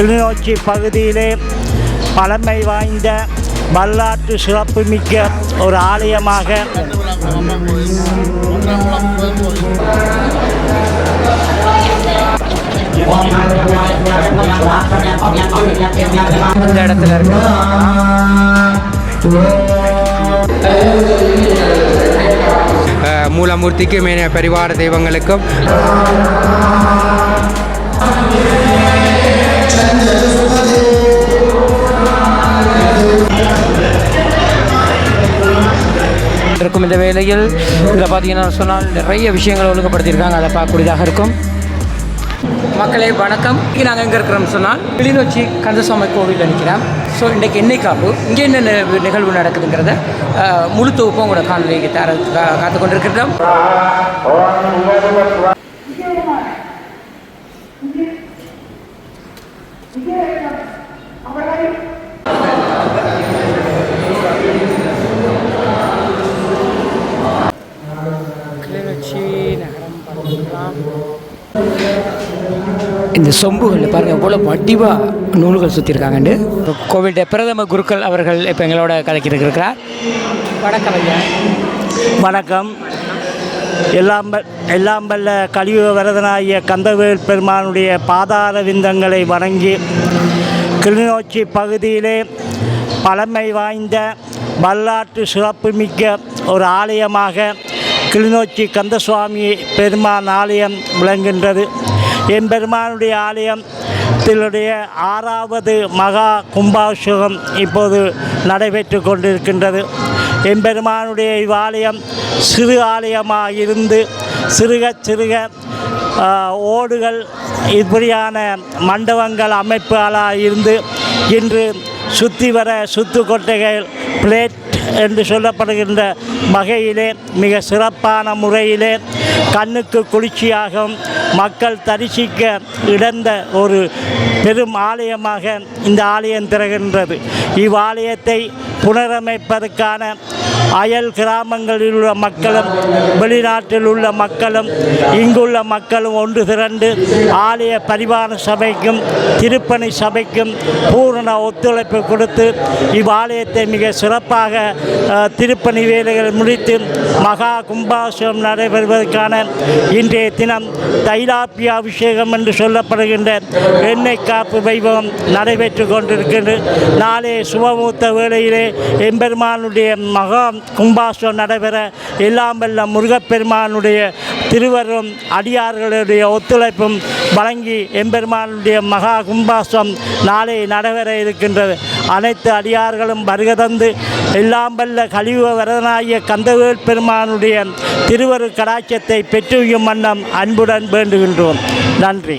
கிளிநொச்சி பகுதியிலே பழமை வாய்ந்த வரலாற்று சிறப்புமிக்க ஒரு ஆலயமாக இந்த இடத்துல இருக்கு. அஹ், மூலமூர்த்திக்கு மேன பரிவார தெய்வங்களுக்கும். இருக்கும் இந்த வேளையில் இதில் பார்த்தீங்கன்னா சொன்னால் நிறைய விஷயங்களை ஒழுங்குபடுத்தியிருக்காங்க. அதை பார்க்கக்கூடியதாக இருக்கும். மக்களே வணக்கம். இங்கே நாங்கள் எங்கே இருக்கிறோம்னு சொன்னால் கிளிநொச்சி கந்தசாமி கோவிலில் நிற்கிறோம் ஸோ இன்றைக்கு எண்ணெய் காப்பு இங்கே என்ன நிகழ்வு நடக்குதுங்கிறத முழு தொகுப்பும் கூட காணொலிக்கு தர கா- காத்து கொண்டிருக்கிறோம் கிளிநொச்சி நகரம் பார்க்கலாம் இந்த சொம்புகளில் பாருங்கள் எவ்வளோ வடிவாக நூல்கள் சுற்றிருக்காங்கண்டு கோவிலுடைய பிரதம குருக்கள் அவர்கள் இப்போ எங்களோட கதைக்கிட்டு இருக்கிறார். வணக்கம் ஐயா. வணக்கம். எல்லாம் எல்லாம் வல்ல கலியுக வரதனாகிய கந்தவேல் பெருமானுடைய பாதார விந்தங்களை வணங்கி கிளிநொச்சி பகுதியிலே பழமை வாய்ந்த வரலாற்று சிறப்புமிக்க ஒரு ஆலயமாக கிளிநொச்சி கந்தசுவாமி பெருமான் ஆலயம் விளங்குகின்றது. எம்பெருமானுடைய ஆலயம் ஆறாவது மகா கும்பாபிஷேகம் இப்போது நடைபெற்று கொண்டிருக்கின்றது. எம்பெருமானுடைய இவ்வாலயம் சிறு ஆலயமாக இருந்து சிறுக சிறுக ஓடுகள் இப்படியான மண்டபங்கள் அமைப்புகளாக இருந்து இன்று சுற்றி வர சுத்து கொட்டைகள் பிளேட் என்று சொல்லப்படுகின்ற வகையிலே மிக சிறப்பான முறையிலே கண்ணுக்கு குளிர்ச்சியாகவும் மக்கள் தரிசிக்க இடந்த ஒரு பெரும் ஆலயமாக இந்த ஆலயம் திறகின்றது இவ்வாலயத்தை புனரமைப்பதற்கான அயல் கிராமங்களில் உள்ள மக்களும் வெளிநாட்டில் உள்ள மக்களும் இங்குள்ள மக்களும் ஒன்று திரண்டு ஆலய பரிவார சபைக்கும் திருப்பணி சபைக்கும் பூரண ஒத்துழைப்பு கொடுத்து இவ்வாலயத்தை மிக சிறப்பாக திருப்பணி வேலைகள் முடித்து மகா கும்பாபிஷேகம் நடைபெறுவதற்கான இன்றைய தினம் தைலாப்பிய அபிஷேகம் என்று சொல்லப்படுகின்ற எண்ணெய் காப்பு வைபவம் நடைபெற்று கொண்டிருக்கின்றது. நாளே சுபமூர்த்த வேளையிலே எம்பெருமானுடைய மகா கும்பாபிஷேகம் நடைபெற எல்லாம் முருகப்பெருமானுடைய திருவரும் அடியார்களுடைய ஒத்துழைப்பும் வழங்கி எம்பெருமானுடைய மகா கும்பாஷம் நாளை நடைபெற இருக்கின்றது. அனைத்து அடியார்களும் வருக தந்து எல்லாம் கழிவு வரதனாகிய கந்தவேல் பெருமானுடைய திருவரு கடாட்சத்தை பெற்றுவியும் வண்ணம் அன்புடன் வேண்டுகின்றோம். நன்றி.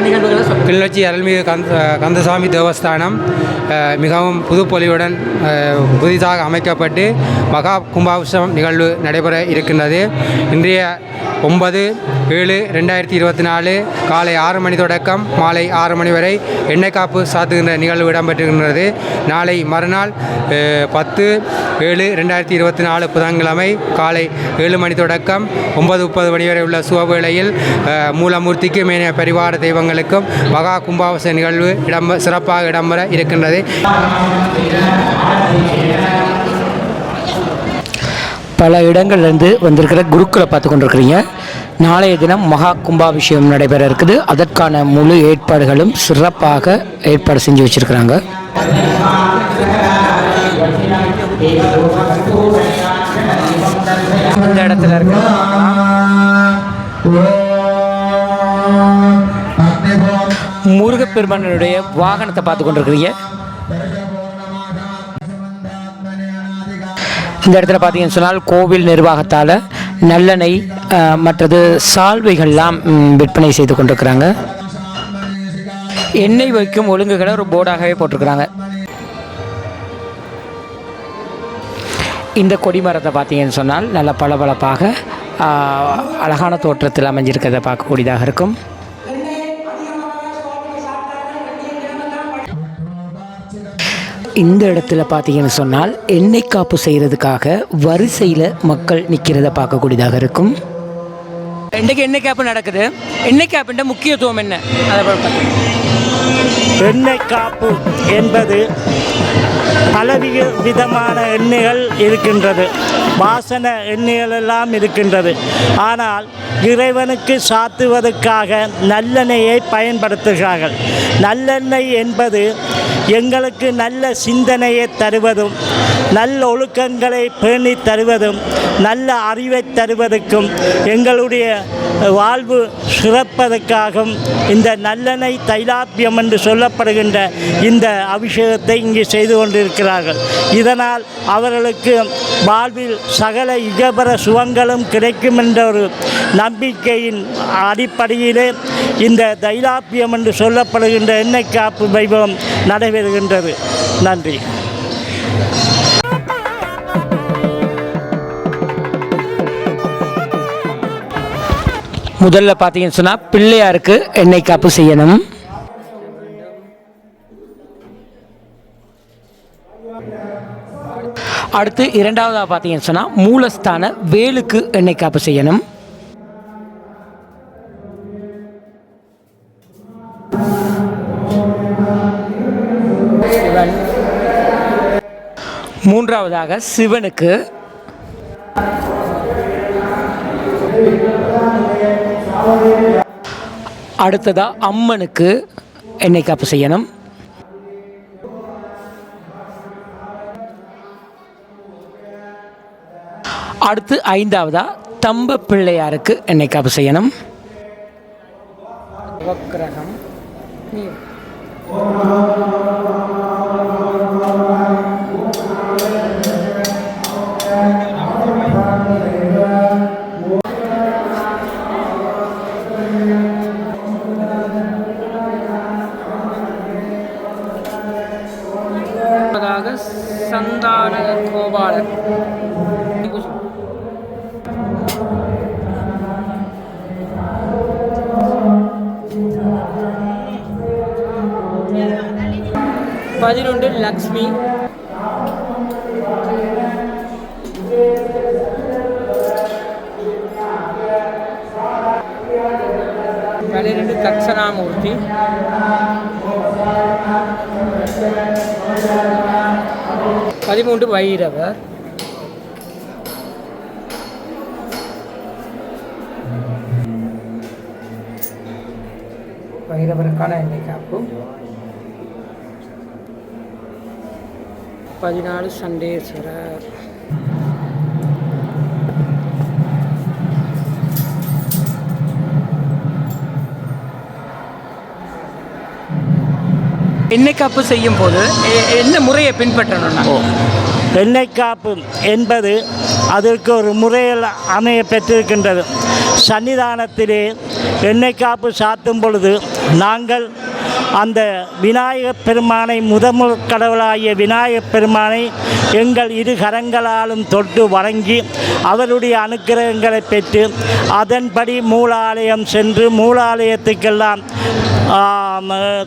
இன்றைக்கு கிளிநொச்சி அருள்மிகு கந்த கந்தசாமி தேவஸ்தானம் மிகவும் புதுப்பொலிவுடன் புதிதாக அமைக்கப்பட்டு மகா கும்பாபிஷேகம் நிகழ்வு நடைபெற இருக்கின்றது. இன்றைய ஒன்பது ஏழு ரெண்டாயிரத்தி இருபத்தி நாலு காலை ஆறு மணி தொடக்கம் மாலை ஆறு மணி வரை எண்ணெய் காப்பு சாத்துகின்ற நிகழ்வு இடம்பெற்றிருக்கின்றது. நாளை மறுநாள் பத்து ஏழு ரெண்டாயிரத்தி இருபத்தி நாலு புதன்கிழமை காலை ஏழு மணி தொடக்கம் ஒன்பது முப்பது மணி வரை உள்ள சுபவேளையில் அஹ், மூலமூர்த்திக்கு மேன பரிவார தெய்வங்களுக்கும் மகா கும்பாபிஷேக நிகழ்வு இடம்ப சிறப்பாக இடம்பெற இருக்கின்றது. பல இடங்கள்லேருந்து வந்திருக்கிற குருக்களை பார்த்து கொண்டிருக்கிறீங்க. நாளைய தினம் மகா கும்பாபிஷேகம் நடைபெற இருக்குது. அதற்கான முழு ஏற்பாடுகளும் சிறப்பாக ஏற்பாடு செஞ்சு வச்சுருக்கிறாங்க. இந்த இடத்துல இருக்கு முருகப்பெருமானுடைய வாகனத்தை பார்த்து கொண்டிருக்கிறீங்க. இந்த இடத்துல பார்த்தீங்கன்னு சொன்னால் கோவில் நிர்வாகத்தால் நல்லெண்ணெய் மற்றது சால்வைகள்லாம் விற்பனை செய்து கொண்டிருக்கிறாங்க. எண்ணெய் வைக்கும் ஒழுங்குகளை ஒரு போர்டாகவே போட்டிருக்கிறாங்க. இந்த கொடிமரத்தை பார்த்தீங்கன்னு சொன்னால் நல்ல பளபளப்பாக அழகான தோற்றத்தில் அமைஞ்சிருக்கிறத பார்க்கக்கூடியதாக இருக்கும். இந்த இடத்துல பார்த்தீங்கன்னு சொன்னால் எண்ணெய் காப்பு செய்கிறதுக்காக வரிசையில் மக்கள் நிற்கிறத பார்க்கக்கூடியதாக இருக்கும். இன்றைக்கு எண்ணெய் காப்பு நடக்குது. எண்ணெய் காப்புன்ற முக்கியத்துவம் என்ன? அதை பார்த்து எண்ணெய் காப்பு என்பது பலவிக விதமான எண்ணெய்கள் இருக்கின்றது. வாசன எண்ணெய்கள் எல்லாம் இருக்கின்றது. ஆனால் இறைவனுக்கு சாத்துவதற்காக நல்லெண்ணெயை பயன்படுத்துகிறார்கள். நல்லெண்ணெய் என்பது எங்களுக்கு நல்ல சிந்தனையை தருவதும் நல்ல ஒழுக்கங்களை பேணி தருவதும் நல்ல அறிவை தருவதற்கும் எங்களுடைய வாழ்வு சிறப்பதற்காகவும் இந்த நல்லெண்ணெய் தைலாப்பியம் என்று சொல்ல சொல்லப்படுகின்ற இந்த அபிஷேகத்தை இங்கு செய்து கொண்டிருக்கிறார்கள். இதனால் அவர்களுக்கு வாழ்வில் சகல இகபர சுகங்களும் கிடைக்கும் என்ற ஒரு நம்பிக்கையின் அடிப்படையிலே இந்த தைலாப்பியம் என்று சொல்லப்படுகின்ற எண்ணெய் காப்பு வைபவம் நடைபெறுகின்றது. நன்றி. முதல்ல பார்த்தீங்கன்னு சொன்னால் பிள்ளையாருக்கு எண்ணெய் காப்பு செய்யணும். அடுத்து இரண்டாவதாக பார்த்தீங்கன்னு சொன்னால் மூலஸ்தான வேலுக்கு எண்ணெய் காப்பு செய்யணும். சிவன் மூன்றாவதாக சிவனுக்கு. அடுத்ததா அம்மனுக்கு எண்ணெய் காப்பு செய்யணும். அடுத்து ஐந்தாவதா? தம்ப பிள்ளையாருக்கு என்னைக்கு காப்பு செய்யணும். நவக்கிரகம் பதினொன்று லக்ஷ்மி. பன்னிரெண்டு தட்சணாமூர்த்தி பதிமூன்று வைரவர் வைரவருக்கான எண்ணெய் பதினாலு சண்டேஸ்வரர் எண்ணெய் காப்பு செய்யும் போது என்ன முறையை பின்பற்றணும்னா எண்ணெய் காப்பு என்பது அதற்கு ஒரு முறையில் அமைய பெற்றிருக்கின்றது சன்னிதானத்திலே எண்ணெய் காப்பு சாத்தும் பொழுது நாங்கள் அந்த விநாயகப் பெருமானை முதல் கடவுளாகிய விநாயகப் பெருமானை எங்கள் இரு கரங்களாலும் தொட்டு வணங்கி அவருடைய அனுக்கிரகங்களை பெற்று அதன்படி மூலாலயம் சென்று மூலாலயத்துக்கெல்லாம்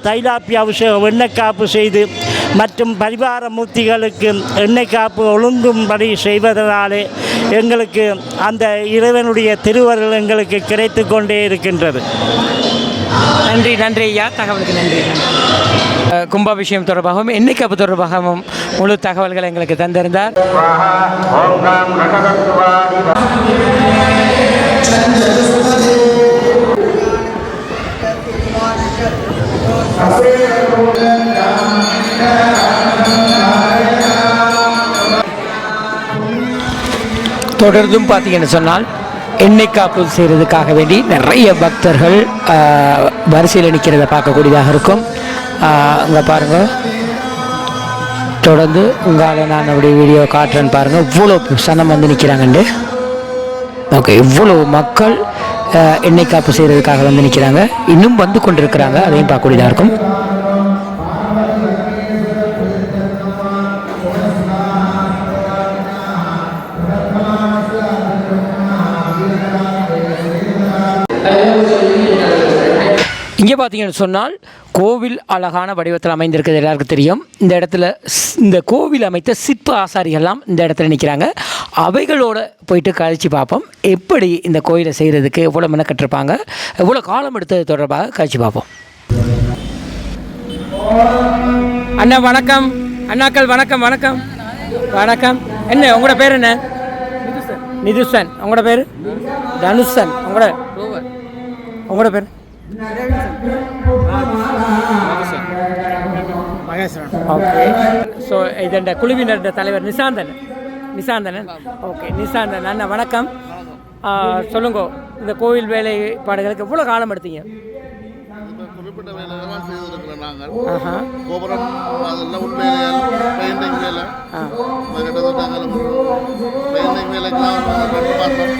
தைலாப்பி அபிஷேகம் எண்ணெய் காப்பு செய்து மற்றும் பரிவார மூர்த்திகளுக்கு எண்ணெய் காப்பு ஒழுங்கும்படி செய்வதனாலே எங்களுக்கு அந்த இறைவனுடைய திருவருள் எங்களுக்கு கிடைத்து கொண்டே இருக்கின்றது. நன்றி நன்றி ஐயா. தகவலுக்கு நன்றி. கும்பாபிஷேகம் தொடர்பாகவும் எண்ணிக்கை காப்பு தொடர்பாகவும் முழு தகவல்களை எங்களுக்கு தந்திருந்தார். தொடர்ந்தும் பார்த்தீங்கன்னு சொன்னால் எண்ணெய் காப்பு செய்கிறதுக்காக வேண்டி நிறைய பக்தர்கள் வரிசையில் நிற்கிறத பார்க்கக்கூடியதாக இருக்கும். அங்கே பாருங்கள் தொடர்ந்து உங்களால் நான் அப்படி வீடியோ காட்டுறேன்னு பாருங்கள் இவ்வளோ சனம் வந்து நிற்கிறாங்கண்டு ஓகே இவ்வளோ மக்கள் எண்ணெய் காப்பு செய்கிறதுக்காக வந்து நிற்கிறாங்க இன்னும் வந்து கொண்டிருக்கிறாங்க. அதையும் பார்க்கக்கூடியதாக இருக்கும். இங்கே பார்த்தீங்கன்னு சொன்னால் கோவில் அழகான வடிவத்தில் அமைந்திருக்கிறது எல்லாருக்கும் தெரியும். இந்த இடத்துல இந்த கோவில் அமைத்த சிற்ப ஆசாரிகள்லாம் இந்த இடத்துல நிற்கிறாங்க அவைகளோட போயிட்டு கழிச்சு பார்ப்போம். எப்படி இந்த கோயிலை செய்கிறதுக்கு எவ்வளோ மெனக்கட்டிருப்பாங்க எவ்வளோ காலம் எடுத்தது தொடர்பாக கழிச்சு பார்ப்போம். அண்ணா வணக்கம். அண்ணாக்கள் வணக்கம் வணக்கம். வணக்கம். என்ன உங்களோட பேர் என்ன? நிதுசன் உங்களோட பேர்? தனுஷன் உங்களோட உங்களோட பேர்? ஓகே ஸோ இதண்ட குழுவினர் தலைவர் நிசாந்தன். நிசாந்தனன். ஓகே நிசாந்தன். அண்ணா வணக்கம். சொல்லுங்க இந்த கோவில் வேலைப்பாடுகளுக்கு எவ்வளோ காலம் எடுத்தீங்க? குறிப்பிட்ட வேலையெல்லாம் செய்திருக்கிறோம் நாங்கள். ஆஹா. கோபுரம் அதெல்லாம் உள் வேலைகள் பெயிண்டிங் வேலை. ஆ. அது கிட்டத்தட்ட நாங்கள் பெயிண்டிங் வேலைக்கெல்லாம் ஒரு ரெண்டு மாதம்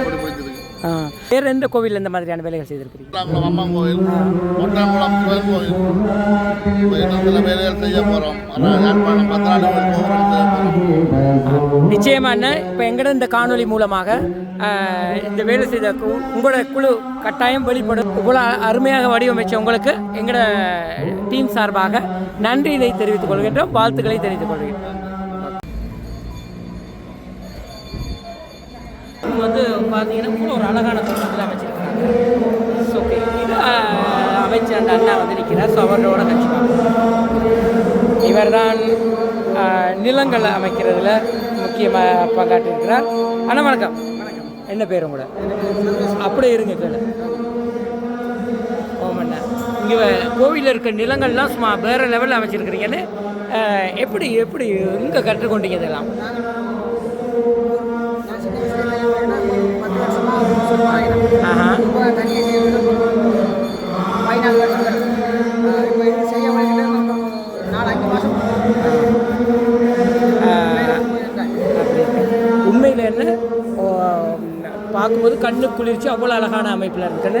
ஓடி போயிருக்கு ஆ. வேறு எந்த கோவிலில் இந்த மாதிரியான வேலைகள் செய்திருக்கிறீங்க? அம்மன் கோயில் ஒட்டாங்குளம் சிவன் கோயில் இன்னும் சில வேலைகள் செய்ய போகிறோம் யாழ்ப்பாணம் பத்திராளி கோயில் கோபுரம் செய்ய போகிறோம் நிச்சயமா என்ன இப்போ எங்கட இந்த காணொளி மூலமாக இந்த வேலை செய்த உங்களோட குழு கட்டாயம் வெளிப்படும். இவ்வளோ அருமையாக வடிவமைச்ச உங்களுக்கு எங்களோட டீம் சார்பாக நன்றியினை தெரிவித்துக் கொள்கின்றோம் வாழ்த்துக்களை தெரிவித்துக் கொள்கின்றோம் வந்து பார்த்தீங்கன்னா இவ்வளோ ஒரு அழகான தோட்டத்தில் அமைச்சிருக்காங்க ஓகே இது அமைச்ச அந்த அண்ணா வந்து நிற்கிறார் ஸோ அவரோட கட்சி இவர் தான் நிலங்களை அமைக்கிறதுல முக்கியமாக பங்காற்றிருக்கிறார். அண்ணா வணக்கம். என்ன பேர் உங்களோட? அப்படியே இருங்க கேளு. ஓமண்ணா இங்கே கோவிலில் இருக்க நிலங்கள்லாம் சும்மா வேறு லெவலில் அமைச்சிருக்கிறீங்கன்னு எப்படி எப்படி எங்கே கற்றுக்கொண்டீங்க இதெல்லாம்? ஆஹா. உண்மையில் என்ன? பார்க்கும்போது கண்ணு குளிர்ச்சி அவ்வளோ அழகான அமைப்பில் இருக்குன்னு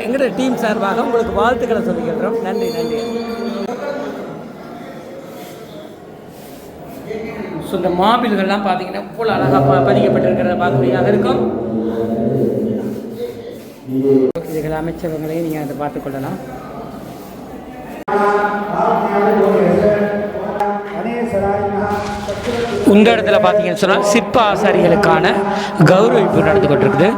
எங்களோட டீம் சார்பாக உங்களுக்கு வாழ்த்துக்களை சொல்லிக்கிறோம் நன்றி நன்றி. ஸோ இந்த மாபில்கள்லாம் பார்த்தீங்கன்னா இவ்வளோ அழகாக பதிக்கப்பட்டிருக்கிறத பார்க்கக்கூடியதாக இருக்கும். இதுகள் அமைச்சவங்களையும் நீங்கள் அதை பார்த்துக்கொள்ளலாம் இந்த இடத்துல பார்த்தீங்கன்னு சொன்னால் சிற்ப ஆசாரிகளுக்கான கௌரவிப்பு நடந்து கொண்டிருக்குது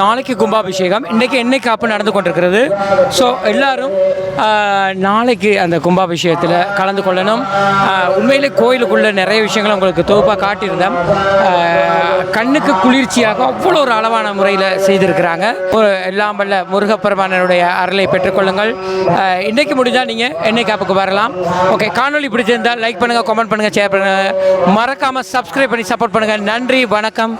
நாளைக்கு கும்பாபிஷேகம். இன்றைக்கி எண்ணெய் காப்பு நடந்து கொண்டிருக்கிறது? ஸோ எல்லாரும் நாளைக்கு அந்த கும்பாபிஷேகத்தில் கலந்து கொள்ளணும். உண்மையிலே கோயிலுக்குள்ள நிறைய விஷயங்கள் உங்களுக்கு தொகுப்பாக காட்டியிருந்தேன். கண்ணுக்கு குளிர்ச்சியாக அவ்வளோ ஒரு அளவான முறையில் செய்திருக்கிறாங்க. எல்லாம் வல்ல முருகப்பெருமானனுடைய அருளை பெற்றுக்கொள்ளுங்கள் இன்றைக்கு முடிஞ்சால் நீங்கள் எண்ணெய் காப்புக்கு வரலாம்? ஓகே காணொளி பிடிச்சிருந்தால் லைக் பண்ணுங்கள் கமெண்ட் பண்ணுங்கள் ஷேர் பண்ணுங்கள் மறக்காமல் சப்ஸ்கிரைப் பண்ணி சப்போர்ட் பண்ணுங்கள் நன்றி வணக்கம்.